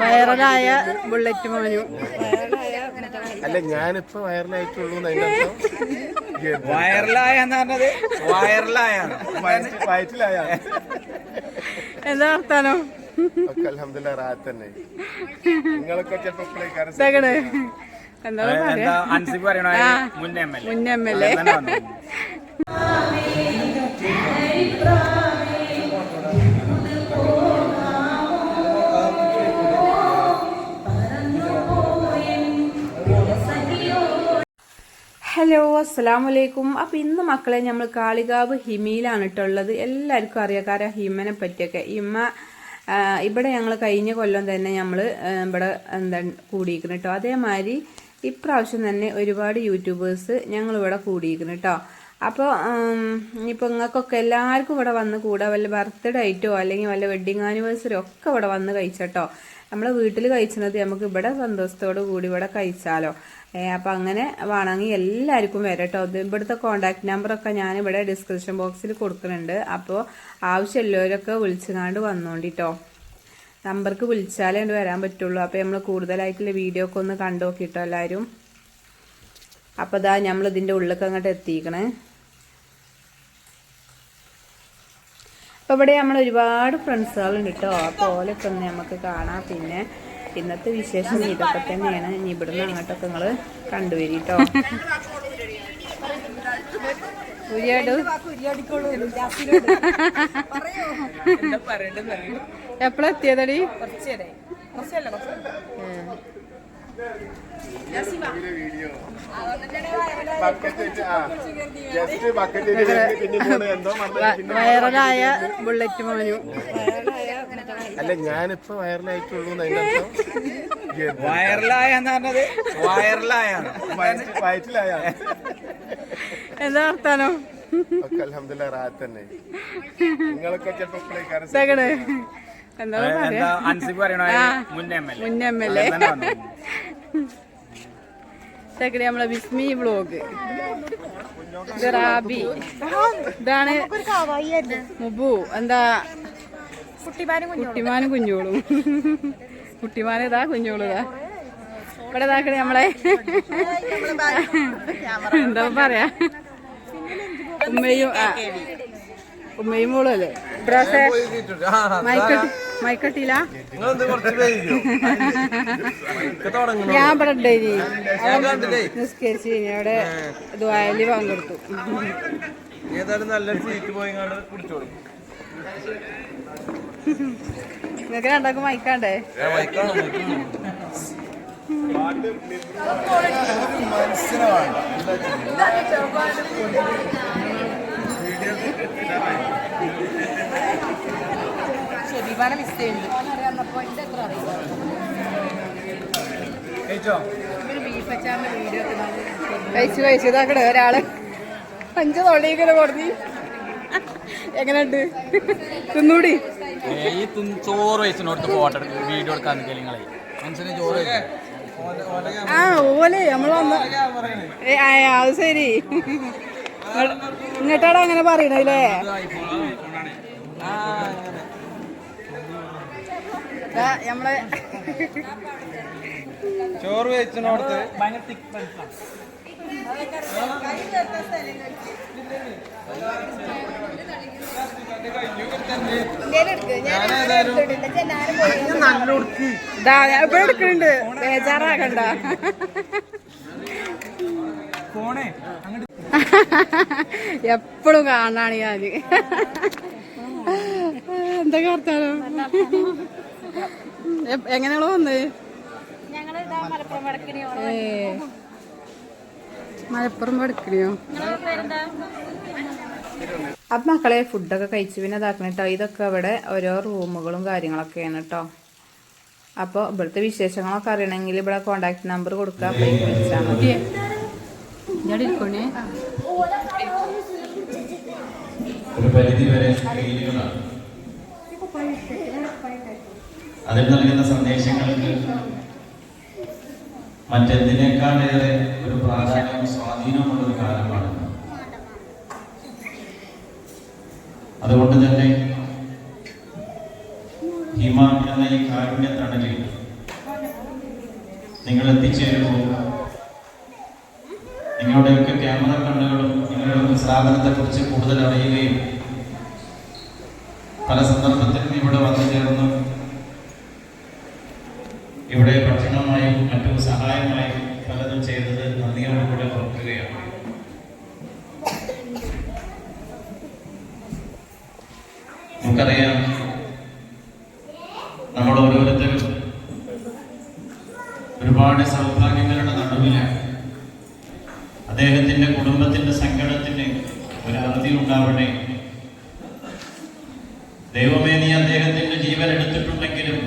വൈറലായ ബുള്ളറ്റ് മോനു അല്ല ഞാനിപ്പോ വയറിലായിട്ടുള്ളൂ വയറിലായ എന്ന് പറഞ്ഞത്? വയറിലായാണ്. വയറ്റിലായ എന്താ വർത്താനോ? ഒക്കെ അലഹമില്ല റാത്ത് തന്നെ. നിങ്ങളൊക്കെ ഹലോ അസ്സാം വലൈക്കും അപ്പോൾ ഇന്ന് മക്കളെ നമ്മൾ കാളികാവ് ഹിമയിലാണ് ഇട്ടുള്ളത് എല്ലാവർക്കും അറിയാം കാരണം ഹിമനെ പറ്റിയൊക്കെ. ഹിമ ഇവിടെ ഞങ്ങൾ കഴിഞ്ഞ കൊല്ലം തന്നെ നമ്മൾ ഇവിടെ എന്താ കൂടിയിരിക്കുന്നു കേട്ടോ അതേമാതിരി ഇപ്രാവശ്യം തന്നെ ഒരുപാട് യൂട്യൂബേഴ്സ് ഞങ്ങളിവിടെ കൂടിയിരിക്കുന്നു കേട്ടോ അപ്പോൾ ഇപ്പോൾ നിങ്ങൾക്കൊക്കെ എല്ലാവർക്കും ഇവിടെ വന്ന് കൂടാ. വല്ല ബർത്ത്ഡേ ആയിട്ടോ അല്ലെങ്കിൽ വല്ല വെഡിങ് ആനിവേഴ്സറി ഒക്കെ ഇവിടെ വന്ന് കഴിച്ചട്ടോ നമ്മളെ വീട്ടിൽ കഴിച്ചത് നമുക്ക് ഇവിടെ സന്തോഷത്തോടു കൂടി ഇവിടെ കഴിച്ചാലോ. ഏ, അപ്പം അങ്ങനെ വേണമെങ്കിൽ എല്ലാവർക്കും വരാം കേട്ടോ. ഇവിടുത്തെ കോണ്ടാക്ട് നമ്പറൊക്കെ ഞാൻ ഇവിടെ ഡിസ്ക്രിപ്ഷൻ ബോക്സിൽ കൊടുക്കുന്നുണ്ട്. അപ്പോൾ ആവശ്യമുള്ളവരൊക്കെ വിളിച്ചുകാണ്ട് വന്നോണ്ടിട്ടോ നമ്പർക്ക് വിളിച്ചാലേ കൊണ്ട് വരാൻ പറ്റുള്ളൂ. അപ്പോൾ നമ്മൾ കൂടുതലായിട്ടുള്ള വീഡിയോ ഒക്കെ ഒന്ന് കണ്ടു നോക്കിട്ടോ എല്ലാവരും അപ്പോൾ ഇതാ നമ്മൾ ഇതിന്റെ ഉള്ളിലേക്ക് അങ്ങോട്ട് എത്തിക്കണേ. അപ്പോൾ ഇവിടെ നമ്മൾ ഒരുപാട് ഫ്രണ്ട്സുകളുണ്ട് കേട്ടോ അപ്പോൾ ഓലൊക്കെ ഒന്ന് നമുക്ക് കാണാം. പിന്നെ ഇന്നത്തെ വിശേഷം ഇതൊക്കെ തന്നെയാണ്. ഇനി ഇവിടുന്ന് അങ്ങോട്ടൊക്കെ നിങ്ങൾ കണ്ടുവരി കേട്ടോ ഉരിയാടു. എപ്പോഴാ എത്തിയതടി? ജസ്റ്റ് ബക്കറ്റ് പിന്നെ പോണ് എന്തോ മറന്നു പിന്നെ വൈറലായ ബുള്ളറ്റ് മോനു. അല്ല ഞാനിപ്പോ വൈറലായിട്ടുള്ളൂ വൈറലായ പറഞ്ഞത്? വയറിലായാണ് വയറ്റിലായ എന്താ വർത്താനോ? നമ്മളെ ബിസ്മി വ്ലോഗ് റാബി. ഇതാണ് മുബു. എന്താ കുട്ടിമാനും കുഞ്ഞോളും കുട്ടിമാന ഇതാ കുഞ്ഞോളും ഇതാ. ഇവിടെ ഇതാക്കണേ നമ്മളെ എന്താ പറയാ? ഉമ്മയും ആ ഉമ്മയും മോളും അല്ലേ? ഡ്രസ് മൈക്കട്ടി മൈക്കട്ടിയില്ല ഞാൻ ഇവിടെ ഉണ്ടായിനി നിസ്കരിച്ച് കഴിഞ്ഞ് അവിടെ ദ്വായലി പങ്കെടുത്തു. ഏതായാലും നല്ലൊരു സീറ്റ് പോയി കുടിച്ചോളൂ നിങ്ങൾക്ക് രണ്ടാക്കും മൈക്കാണ്ടേ? കഴിച്ചു കഴിച്ചു. ഇതാക്കണേ ഒരാൾ. അഞ്ച് തൊള്ളിങ്ങനെ കൊടുത്തി. എങ്ങനെയുണ്ട്? തിന്നൂടി? ഈ ചോറ് വെച്ചിനോടത്ത് ഫോട്ടോ വീഡിയോ എടുക്കാൻ നിൽക്കുക നിങ്ങളെ. മനസ്സിന് ചോറ് ആ ഓലെ നമ്മളൊന്ന് അത് ശരി. ഇങ്ങോട്ടാണ് അങ്ങനെ പറയണല്ലേ നമ്മളെ ചോറ് വെച്ചിനോടത്ത്. ഭയങ്കര തിക്ക് ഇവിടെ എടുക്കണുണ്ട് ബേജാറാകണ്ട എപ്പോഴും കാണാണ് ഞാൻ. എന്താ വർത്താനോ? എ- എങ്ങനെയാണോ വന്നത്. മലപ്പുറം പഠിക്കണിയോ അപ്പൊ മക്കളെ ഫുഡൊക്കെ കഴിച്ച് പിന്നെ ഇതാക്കണം കേട്ടോ. ഇതൊക്കെ ഇവിടെ ഓരോ റൂമുകളും കാര്യങ്ങളൊക്കെയാണ് കേട്ടോ. അപ്പോൾ ഇവിടുത്തെ വിശേഷങ്ങളൊക്കെ അറിയണമെങ്കിൽ ഇവിടെ കോണ്ടാക്ട് നമ്പർ കൊടുക്കുക അപ്പോൾ വിളിച്ചാൽ മതി. അതിൽ നൽകുന്ന സന്ദേശങ്ങൾക്ക് മറ്റെന്തിനേക്കാളേറെ ഒരു പ്രാധാന്യവും സ്വാധീനമുള്ള ഒരു കാലമാണ്. അതുകൊണ്ട് തന്നെ ഹിമ എന്ന ഈ കാരുണ്യ തണലിൽ നിങ്ങൾ എത്തിച്ചേരുമ്പോൾ നിങ്ങളുടെയൊക്കെ ക്യാമറ കണ്ണുകളും നിങ്ങളുടെ സ്ഥാപനത്തെ കുറിച്ച് കൂടുതൽ അറിയുകയും പല സന്ദർഭത്തിലും ഇവിടെ വന്നു ചേർന്ന് ഇവിടെ ഭക്ഷണമായും മറ്റു സഹായമായും പലതും ചെയ്തത് നന്ദിയോടുകൂടെ ഓർക്കുകയാണ്. നമുക്കറിയാം നമ്മൾ ഓരോരുത്തരും ഒരുപാട് സൗഭാഗ്യങ്ങളുടെ നടുവിലാണ്. അദ്ദേഹത്തിന്റെ കുടുംബത്തിന്റെ സങ്കടത്തിന് ഒരു അറുതി ഉണ്ടാവണേ ദൈവമേ നീ അദ്ദേഹത്തിന്റെ ജീവൻ എടുത്തിട്ടുണ്ടെങ്കിലും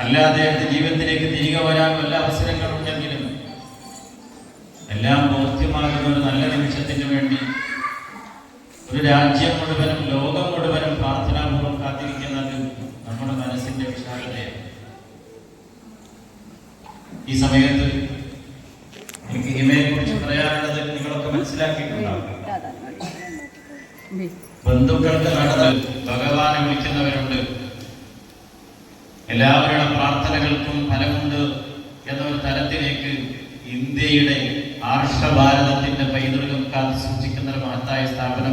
അല്ല അദ്ദേഹത്തിന്റെ ജീവിതത്തിലേക്ക് തിരികെ വരാൻ വല്ല അവസരങ്ങളുണ്ടെങ്കിലും എല്ലാം ബോധ്യമാകുന്ന ഒരു നല്ല നിമിഷത്തിന് വേണ്ടി ഒരു രാജ്യം മുഴുവനും ലോകം മുഴുവനും പ്രാർത്ഥനാപൂർവം കാത്തിരിക്കുന്നത് നമ്മുടെ മനസ്സിന്റെ വിശാലതയാണ് ഈ സമയത്ത് എനിക്ക് ഹിമയെ കുറിച്ച് പറയാനുള്ളത് നിങ്ങളൊക്കെ മനസ്സിലാക്കിയിട്ടുണ്ടാവും. ബന്ധുക്കൾക്ക് നടന്ന് ഭഗവാനെ വിളിക്കുന്നവരുണ്ട്. എല്ലാവരുടെ പ്രാർത്ഥനകൾക്കും ഫലമുണ്ട് എന്നൊരു തലത്തിലേക്ക് ഇന്ത്യയുടെ ആർഷഭാരതത്തിന്റെ പൈതൃകം കാത്തു സൂക്ഷിക്കുന്ന ഒരു മഹത്തായ സ്ഥാപനമാണ്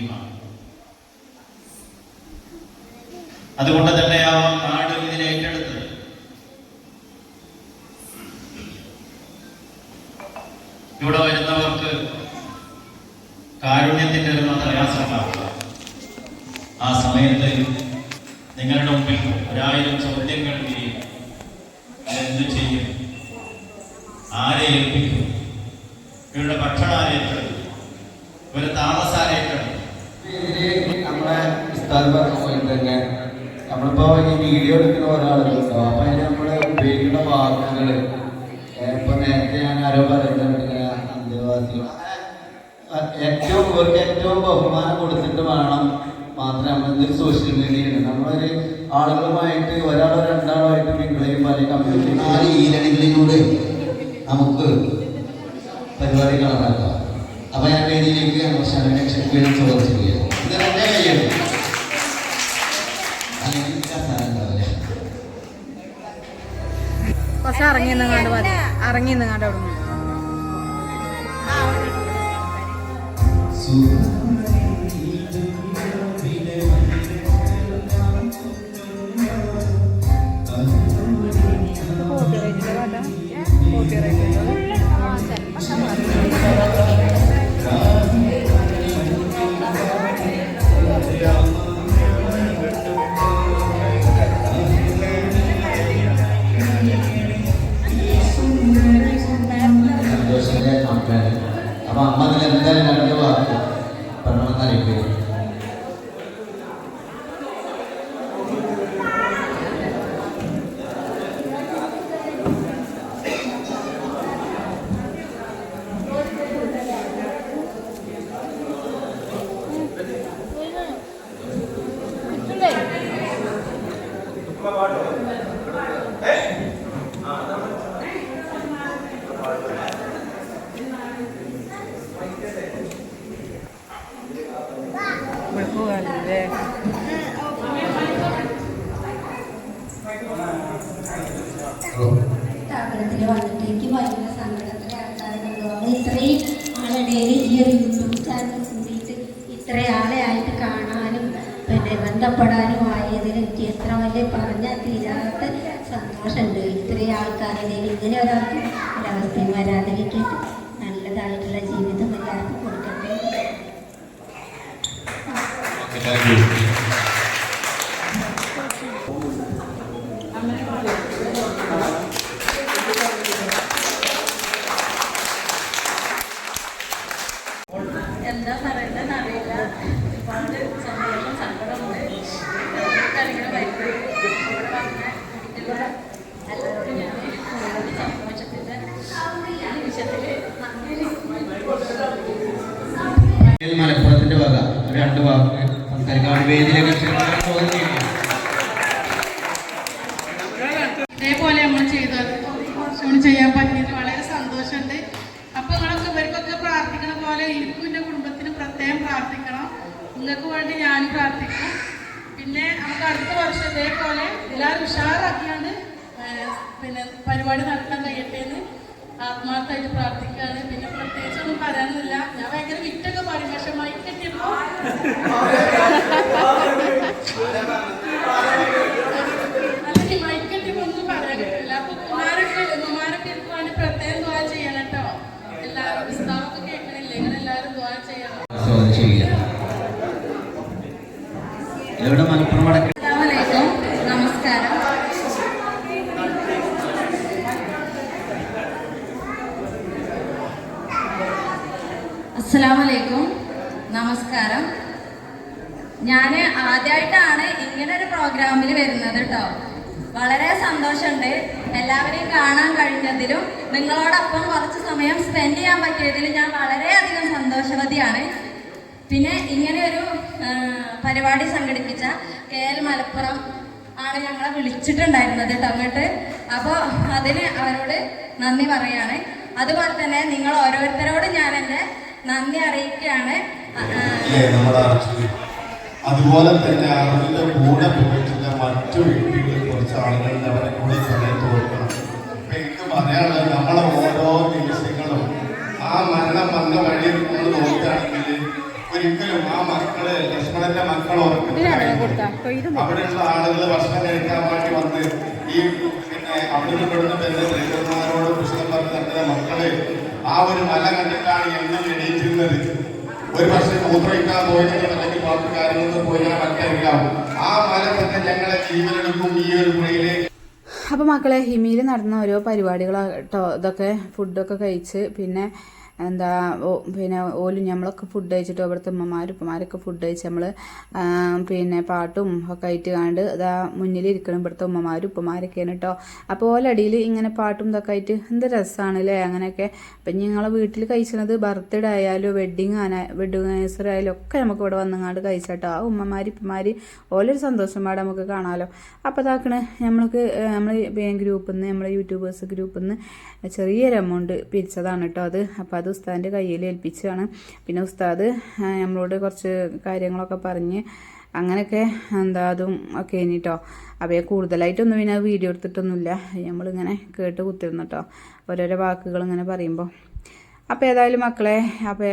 ഹിമ അതുകൊണ്ട് തന്നെയാവാം നാട് ഇതിനെ ഏറ്റെടുത്തത് ഇവിടെ വരുന്നവർക്ക് കാരുണ്യത്തിന്റെ ഒരു പ്രയാസമുണ്ടാവുക ആ സമയത്ത് നിങ്ങളുടെ മുമ്പിൽ ഒരായിരം ചോദ്യങ്ങൾ വിരിയും. എന്ത് ചെയ്യും? ആരെ ഏൽപ്പിക്കും? ഇവരുടെ ഭക്ഷണം ആരെ ഏറ്റെടുക്കും ഇവരുടെ താമസം നമ്മളിപ്പോ ഈ വീഡിയോ എടുക്കുന്ന ഒരാളുണ്ടോ അപ്പൊ അതിന് നമ്മൾ ഉപയോഗിക്കുന്ന വാക്കുകൾ ഇപ്പൊ നേരത്തെ ഞാൻ ആരോ പറയുന്നുണ്ട് ഇങ്ങനെ ഏറ്റവും ഇവർക്ക് ഏറ്റവും ബഹുമാനം കൊടുത്തിട്ട് വേണം മാത്രമേ നമ്മൾ സോഷ്യൽ സോഷ്യൽ മീഡിയയിൽ നമ്മളൊരു ആളുകളുമായിട്ട് ഒരാളോ രണ്ടാളോ ആയിട്ട് മിങ്കിളെയും പല കമ്മ്യൂണിറ്റി നാല് ഈരണികളിലൂടെ നമുക്ക് പരിപാടി കാണാനാക്കാം അപ്പൊ ഞാൻ വേദിയിലേക്ക് അവസാനം ക്ഷണിക്കുകയും ചോദിച്ചിരിക്കുകയാണ് ഇത് എന്റെ കയ്യാണ് അല്ലെങ്കിൽ കുറച്ച് ഇറങ്ങി നിന്നാണ്ട് മതി ഇറങ്ങി നിന്നാണ്ട് അവിടെ സ്ഥാപനത്തിൽ വന്നിട്ട് എനിക്ക് ഭയങ്കര സങ്കടത്തിലെ ആൾക്കാരുണ്ടല്ലോ. അവൾ ഇത്രയും ആളിടയിൽ ഈ ഒരു യൂട്യൂബ് ചാനൽ കൂടിയിട്ട് ഇത്ര ആളെ ആയിട്ട് കാണാനും പിന്നെ ബന്ധപ്പെടാനും എനിക്ക് എത്ര വലിയ പറഞ്ഞാൽ തീരാത്ത സന്തോഷമുണ്ട്. ഇത്രയും ആൾക്കാരുടെ ഇങ്ങനെ ഒരാൾക്ക് ഒരവസ്ഥയും വരാതിരിക്കട്ടെ നല്ലതായിട്ടുള്ള ജീവിതം എല്ലാവർക്കും കൊടുക്കട്ടെ താങ്ക് യു എന്താ പറയണ്ടെന്ന് അറിയില്ല ഒരുപാട് സന്തോഷം സങ്കടമുണ്ട് ഇങ്ങനെ വരുന്നത് ഇവിടെ വന്ന ഇതിലുള്ള എല്ലാവരും ഞാൻ ഒരുപാട് സന്തോഷത്തിന്റെ നിമിഷത്തിൽ നന്ദി മലപ്പുറത്തിന്റെ വക ഒരു രണ്ട് സംസാരിക്കാൻ വേദിയിലേക്ക് ഇതേപോലെ നമ്മൾ ചെയ്തത്. നമ്മൾ ചെയ്യാൻ പറ്റിയത് വളരെ സന്തോഷമുണ്ട്. അപ്പൊ നിങ്ങളൊക്കെ ഇവർക്കൊക്കെ പ്രാർത്ഥിക്കണ പോലെ എനിക്കും എന്റെ കുടുംബത്തിന് പ്രത്യേകം പ്രാർത്ഥിക്കണം. നിങ്ങൾക്ക് വേണ്ടി ഞാൻ പ്രാർത്ഥിക്കണം പിന്നെ നമുക്ക് അടുത്ത വർഷം ഇതേപോലെ എല്ലാവരും ഉഷാറാക്കിയാണ് പിന്നെ പരിപാടി നടത്താൻ കഴിയട്ടെ എന്ന് ആത്മാർത്ഥമായിട്ട് പ്രാർത്ഥിക്കുകയാണ്. പിന്നെ പ്രത്യേകിച്ച് ഒന്നും പറയാനൊന്നുമില്ല ഞാൻ ഭയങ്കര വിറ്റൊക്കെ പറയും പക്ഷെ മൈക്ക് കെട്ടിയപ്പോ അല്ലെങ്കിൽ മൈക്ക് കെട്ടിയപ്പോ ഒന്നും പറയാൻ പറ്റില്ല അപ്പൊ കുമാരൊക്കെ കുമാരൊക്കെ ഇരിക്കുവാണെങ്കിൽ പ്രത്യേകം ദ്വാ ചെയ്യണം കേട്ടോ എല്ലാവരും പുസ്തകമൊക്കെ കേൾക്കണില്ലേ ഇങ്ങനെ എല്ലാവരും ദ്വാ ചെയ്യണം ചോദ്യം ചെയ്യാം ഇവിടെ മലപ്പുറം വടക്ക് അസ്സലാമലൈക്കും നമസ്കാരം അസ്സലാമലൈക്കും. നമസ്കാരം. ഞാൻ ആദ്യമായിട്ടാണ് ഇങ്ങനെ ഒരു പ്രോഗ്രാമിൽ വരുന്നത് കേട്ടോ വളരെ സന്തോഷമുണ്ട് എല്ലാവരെയും കാണാൻ കഴിഞ്ഞതിലും നിങ്ങളോടൊപ്പം കുറച്ച് സമയം സ്പെൻഡ് ചെയ്യാൻ പറ്റിയതിലും ഞാൻ വളരെയധികം സന്തോഷവതിയാണ്. പിന്നെ ഇങ്ങനെ ഒരു പരിപാടി സംഘടിപ്പിച്ച കെ എൽ മലപ്പുറം ആണ് ഞങ്ങളെ വിളിച്ചിട്ടുണ്ടായിരുന്നത് കേട്ടോ അങ്ങോട്ട്. അപ്പോൾ അതിന് അവരോട് നന്ദി പറയാണ്. അതുപോലെ തന്നെ നിങ്ങൾ ഓരോരുത്തരോടും ഞാൻ നന്ദി അറിയിക്കുകയാണ്. അതുപോലെ തന്നെ അവരുടെ കൂടെ പോയിട്ടുള്ള മറ്റു വ്യക്തികളെ കുറച്ച് ആളുകൾ അവരെ കൂടെ സമയത്ത് കൊടുക്കണം അപ്പൊ എനിക്ക് പറയാനുള്ളത് നമ്മളെ ഓരോ നിമിഷങ്ങളും ആ മരണം വന്ന വഴി നമ്മൾ നോക്കുകയാണെങ്കിൽ ഒരിക്കലും ആ മക്കൾ ലക്ഷ്മണന്റെ മക്കൾ ഓർക്കുന്നില്ല അവിടെയുള്ള ആളുകൾ ഭക്ഷണം കഴിക്കാൻ വേണ്ടി വന്ന് ഈ പിന്നെ അവിടെ നിന്ന് പെടുന്ന ഡ്രൈവർമാരോട് പുസ്തകം പറഞ്ഞ് മക്കൾ ആ ഒരു മല കണ്ടിട്ടാണ് എന്നെ എണീറ്റിരുന്നത്. ഒരു പക്ഷേ മൂത്രയിക്കാൻ പോയെങ്കിൽ അല്ലെങ്കിൽ ബാക്കി കാര്യങ്ങൾക്ക് പോയാൽ മറ്റായിരിക്കാം ആ മല തന്നെ ഞങ്ങളെ ജീവനെടുക്കും ഈ ഒരു മുറിയിലേക്ക്. അപ്പോൾ മക്കളെ ഹിമിയിൽ നടന്ന ഓരോ പരിപാടികളോ കേട്ടോ ഇതൊക്കെ ഫുഡൊക്കെ കഴിച്ച് പിന്നെ എന്താ പിന്നെ ഓലും നമ്മളൊക്കെ ഫുഡ് കഴിച്ചിട്ട് അവിടുത്തെ ഉമ്മമാരും ഉപ്പമാരൊക്കെ ഫുഡ് കഴിച്ച് നമ്മൾ പിന്നെ പാട്ടും ഒക്കെ ആയിട്ട് കണ്ട് മുന്നിൽ മുന്നിലിരിക്കണം ഇവിടുത്തെ ഉമ്മമാരും ഉപ്പമാരൊക്കെയാണ് കേട്ടോ അപ്പോൾ ഓലടിയിൽ ഇങ്ങനെ പാട്ടും ഇതൊക്കെ ആയിട്ട് എന്ത് രസമാണ് അല്ലേ അങ്ങനെയൊക്കെ. അപ്പം ഞങ്ങളെ വീട്ടിൽ കഴിച്ചത് ബർത്ത്ഡേ ആയാലും വെഡ്ഡിങ് ആന വെഡ്ഡിങ് ആനിവേഴ്സറി ആയാലും ഒക്കെ നമുക്ക് ഇവിടെ വന്നങ്ങാണ്ട് കഴിച്ചാട്ടോ ആ ഉമ്മമാർ ഇപ്പമാർ ഓലൊരു സന്തോഷം പാടെ നമുക്ക് കാണാമല്ലോ അപ്പോൾ ഇതാക്കണേ നമ്മൾക്ക് നമ്മൾ ഗ്രൂപ്പിൽ നിന്ന് നമ്മൾ യൂട്യൂബേഴ്സ് ഗ്രൂപ്പിൽ നിന്ന് ചെറിയൊരു എമൗണ്ട് പിരിച്ചതാണ് കേട്ടോ അത്. അപ്പോൾ അത് ഉസ്താദിന്റെ കയ്യിൽ ഏൽപ്പിച്ചതാണ്. പിന്നെ ഉസ്താദ് നമ്മളോട് കുറച്ച് കാര്യങ്ങളൊക്കെ പറഞ്ഞ് അങ്ങനെയൊക്കെ എന്താ അതും ഒക്കെ കേട്ടോ അപ്പോൾ കൂടുതലായിട്ടൊന്നും പിന്നെ വീഡിയോ എടുത്തിട്ടൊന്നുമില്ല. നമ്മളിങ്ങനെ കേട്ട് കുത്തിരുന്നു കേട്ടോ ഓരോരോ വാക്കുകൾ ഇങ്ങനെ പറയുമ്പോൾ അപ്പോൾ ഏതായാലും മക്കളെ അപ്പോൾ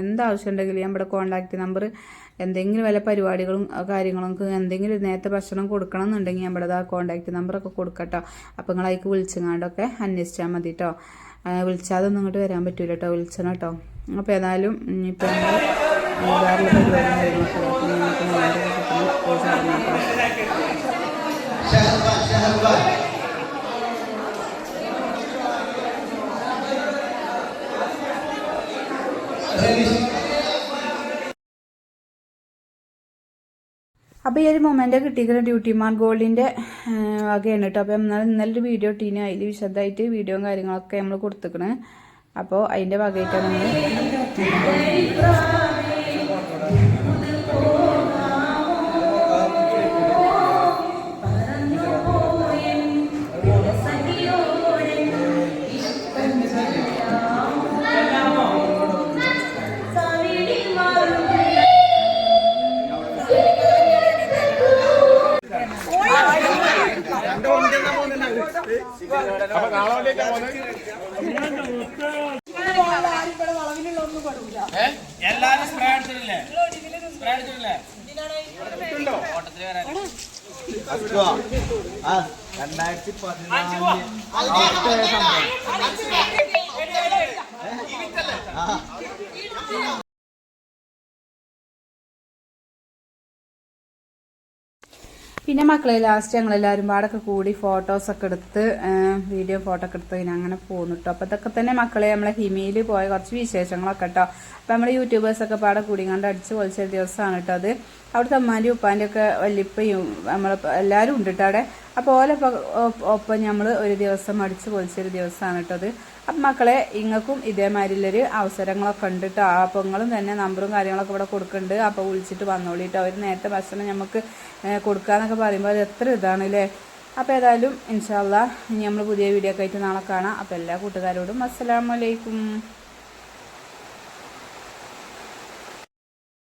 എന്താവശ്യം ഉണ്ടെങ്കിലും നമ്മുടെ കോൺടാക്റ്റ് നമ്പർ എന്തെങ്കിലും വല്ല പരിപാടികളും കാര്യങ്ങളും എന്തെങ്കിലും നേരത്തെ ഭക്ഷണം കൊടുക്കണം എന്നുണ്ടെങ്കിൽ നമ്മുടെ ആ കോൺടാക്റ്റ് നമ്പറൊക്കെ കൊടുക്കട്ടോ. അപ്പോൾ നിങ്ങൾ വിളിച്ചങ്ങാണ്ടൊക്കെ അന്വേഷിച്ചാൽ മതി കേട്ടോ വിളിച്ചാതൊന്നും ഇങ്ങോട്ട് വരാൻ പറ്റൂല കേട്ടോ വിളിച്ചണം കേട്ടോ അപ്പോൾ ഏതായാലും നമ്മൾ വേറെ അപ്പോൾ നിങ്ങൾക്ക് നിങ്ങളുടെ കുട്ടികൾ പോയി ചേർന്ന് കേട്ടോ ഷഹബാൻ ഷഹബാൻ റനീഷ് അപ്പോൾ ഈ ഒരു മൊമെന്റ് കിട്ടിയിരിക്കുന്ന ഡ്യൂട്ടി മാർ ഗോൾഡിന്റെ വകയാണ് കേട്ടോ അപ്പോൾ നമ്മൾ ഇന്നലെ വീഡിയോ ഇട്ടീന്. അതിൽ വിശദമായിട്ട് വീഡിയോയും കാര്യങ്ങളൊക്കെ നമ്മൾ കൊടുത്തിക്കണേ. അപ്പോൾ അതിന്റെ വകയായിട്ടാണ് നമ്മൾ പിന്നെ മക്കളെ ലാസ്റ്റ് ഞങ്ങൾ എല്ലാവരും പാടൊക്കെ കൂടി ഫോട്ടോസൊക്കെ എടുത്ത് വീഡിയോ ഫോട്ടോ ഒക്കെ എടുത്ത് പിന്നെ അങ്ങനെ പോകുന്നു കേട്ടോ അപ്പോൾ ഇതൊക്കെ തന്നെ മക്കളെ നമ്മളെ ഹിമിയിൽ പോയ കുറച്ച് വിശേഷങ്ങളൊക്കെ കേട്ടോ അപ്പോൾ നമ്മൾ യൂട്യൂബേഴ്സൊക്കെ പാടെ കൂടി കണ്ട് അടിച്ച് പൊളിച്ച ദിവസമാണ് കേട്ടോ അത്. അവിടുത്തെ അമ്മാന്റെ ഉപ്പാന്റെ ഒക്കെ വല്യപ്പയും നമ്മൾ എല്ലാവരും ഉണ്ട് കേട്ടോ അവിടെ. അപ്പോൾ ഓലെ ഒപ്പം നമ്മൾ ഒരു ദിവസം അടിച്ച് പൊളിച്ചൊരു ദിവസമാണ് കേട്ടോ അത്. അപ്പം മക്കളെ ഇങ്ങൾക്കും ഇതേമാതിരിയുള്ളൊരു അവസരങ്ങളൊക്കെ ഉണ്ട് കേട്ടോ. അപ്പോൾ നിങ്ങളും തന്നെ നമ്പറും കാര്യങ്ങളൊക്കെ ഇവിടെ കൊടുക്കുന്നുണ്ട്. അപ്പോൾ വിളിച്ചിട്ട് വന്നോളി കേട്ടോ. അവർ നേരത്തെ ഭക്ഷണം നമുക്ക് കൊടുക്കാന്നൊക്കെ പറയുമ്പോൾ അത് എത്ര ഇതാണ് അല്ലേ അപ്പോൾ ഏതായാലും ഇൻഷാല്ല ഇനി നമ്മൾ പുതിയ വീഡിയോ ഒക്കെ ആയിട്ട് നാളെ കാണാം. അപ്പോൾ എല്ലാ കൂട്ടുകാരോടും അസ്സലാമലൈക്കും